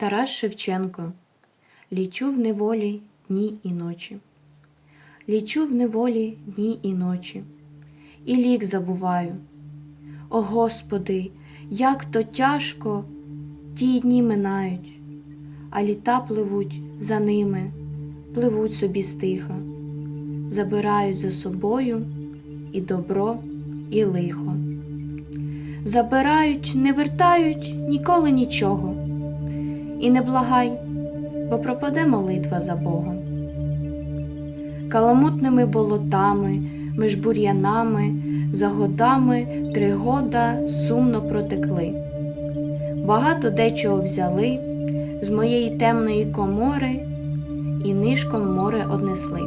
Тарас Шевченко Лічу в неволі дні і ночі. Лічу в неволі дні і ночі, і лік забуваю. О Господи, як то тяжко ті дні минають, а літа пливуть за ними, пливуть собі стиха, забирають за собою і добро, і лихо. Забирають, не вертають ніколи нічого. І не благай, бо пропаде молитва за Богом. Каламутними болотами, між бур'янами, за годами три года сумно протекли. Багато дечого взяли з моєї темної комори і нишком море однесли.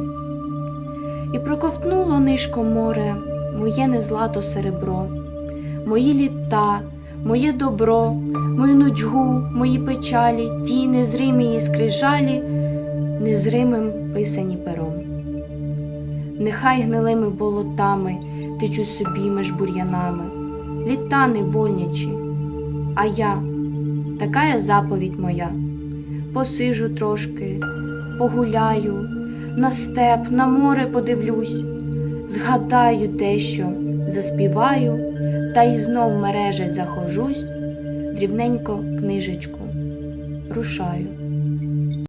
І проковтнуло нишком море моє незлато серебро, мої літа, моє добро, мою нудьгу, мої печалі, ті незримі і скрижалі, незримим писані пером. Нехай гнилими болотами течуть собі між бур'янами, літа невольнячі, а я, така я заповідь моя, посижу трошки, погуляю, на степ, на море подивлюсь, згадаю дещо, заспіваю, та й знов мережець захожусь, дрібненько книжечку, рушаю.